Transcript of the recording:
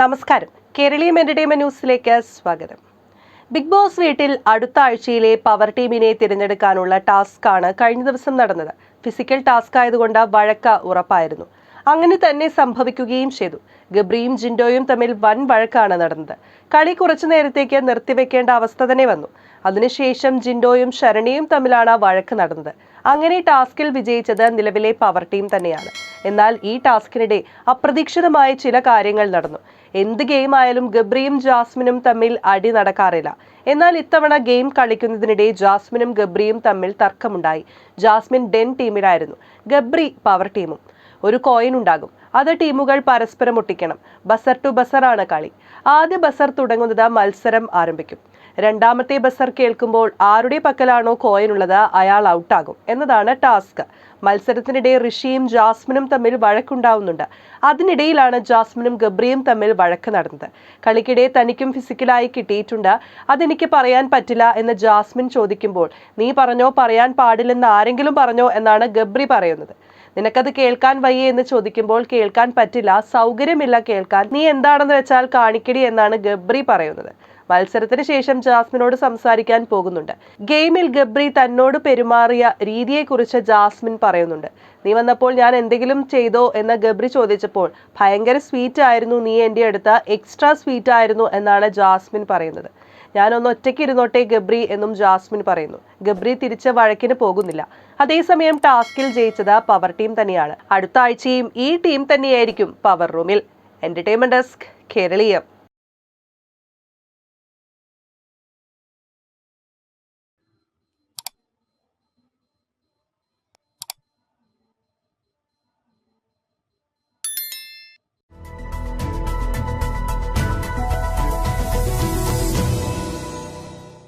നമസ്കാരം. കേരളീയം എന്റർടൈൻമെന്റ് ന്യൂസിലേക്ക് സ്വാഗതം. ബിഗ് ബോസ് വീട്ടിൽ അടുത്ത ആഴ്ചയിലെ പവർ ടീമിനെ തിരഞ്ഞെടുക്കാനുള്ള ടാസ്ക് ആണ് കഴിഞ്ഞ ദിവസം നടന്നത്. ഫിസിക്കൽ ടാസ്ക് ആയതുകൊണ്ട് വഴക്ക ഉറപ്പായിരുന്നു. അങ്ങനെ തന്നെ സംഭവിക്കുകയും ചെയ്തു. ഗബ്രിയും ജിൻഡോയും തമ്മിൽ വൻ വഴക്കാണ് നടന്നത്. കളി കുറച്ചു നേരത്തേക്ക് നിർത്തിവെക്കേണ്ട അവസ്ഥ തന്നെ വന്നു. അതിനുശേഷം ജിൻഡോയും ശരണിയും തമ്മിലാണ് വഴക്ക് നടന്നത്. അങ്ങനെ ടാസ്കിൽ വിജയിച്ചത് നിലവിലെ പവർ ടീം തന്നെയാണ്. എന്നാൽ ഈ ടാസ്കിനിടെ അപ്രതീക്ഷിതമായ ചില കാര്യങ്ങൾ നടന്നു. എന്ത് ഗെയിം ആയാലും ഗബ്രിയും ജാസ്മിനും തമ്മിൽ അടി നടക്കാറില്ല. എന്നാൽ ഇത്തവണ ഗെയിം കളിക്കുന്നതിനിടെ ജാസ്മിനും ഗബ്രിയും തമ്മിൽ തർക്കമുണ്ടായി. ജാസ്മിൻ ഡെൻ ടീമിലായിരുന്നു. ഗബ്രി പവർ ടീമും ഒരു കോയിൻ ഉണ്ടാകും. അത് ടീമുകൾ പരസ്പരം ഒട്ടിക്കണം. ബസർ ടു ബസർ ആണ് കളി. ആദ്യ ബസർ തുടങ്ങുന്നത് മത്സരം ആരംഭിക്കും. രണ്ടാമത്തെ ബസർ കേൾക്കുമ്പോൾ ആരുടെ പക്കലാണോ കോയിൻ ഉള്ളത് അയാൾ ഔട്ടാകും എന്നതാണ് ടാസ്ക് മത്സരത്തിനിടെ ഋഷിയും ജാസ്മിനും തമ്മിൽ വഴക്കുണ്ടാവുന്നുണ്ട്. അതിനിടയിലാണ് ജാസ്മിനും ഗബ്രിയും തമ്മിൽ വഴക്ക് നടന്നത്. കളിക്കിടെ തനിക്കും ഫിസിക്കലായി കിട്ടിയിട്ടുണ്ട്. അതെനിക്ക് പറയാൻ പറ്റില്ല എന്ന് ജാസ്മിൻ ചോദിക്കുമ്പോൾ നീ പറഞ്ഞോ പറയാൻ പാടില്ലെന്ന് ആരെങ്കിലും പറഞ്ഞോ? എന്നാണ് ഗബ്രി പറയുന്നത്. നിനക്കത് കേൾക്കാൻ വയ്യേ എന്ന് ചോദിക്കുമ്പോൾ കേൾക്കാൻ പറ്റില്ല സൗകര്യമില്ല കേൾക്കാൻ. നീ എന്താണെന്ന് വെച്ചാൽ കാണിക്കടി എന്നാണ് ഗബ്രി പറയുന്നത്. മത്സരത്തിന് ശേഷം ജാസ്മിനോട് സംസാരിക്കാൻ പോകുന്നുണ്ട്. ഗെയിമിൽ ഗബ്രി തന്നോട് പെരുമാറിയ രീതിയെക്കുറിച്ച് ജാസ്മിൻ പറയുന്നുണ്ട്. നീ വന്നപ്പോൾ ഞാൻ എന്തെങ്കിലും ചെയ്തോ? എന്ന് ഗബ്രി ചോദിച്ചപ്പോൾ ഭയങ്കര സ്വീറ്റ് ആയിരുന്നു നീ എന്റെ അടുത്ത് എക്സ്ട്രാ സ്വീറ്റ് ആയിരുന്നു എന്നാണ് ജാസ്മിൻ പറയുന്നത്. ഞാനൊന്ന് ഒറ്റയ്ക്ക് ഇരുന്നോട്ടെ ഗബ്രി എന്നും ജാസ്മിൻ പറയുന്നു. ഗബ്രി തിരിച്ച് വഴക്കിന് പോകുന്നില്ല. അതേസമയം ടാസ്കിൽ ജയിച്ചത് പവർ ടീം തന്നെയാണ്. അടുത്ത ആഴ്ചയും ഈ ടീം തന്നെയായിരിക്കും പവർ റൂമിൽ. Entertainment desk Keraleeyam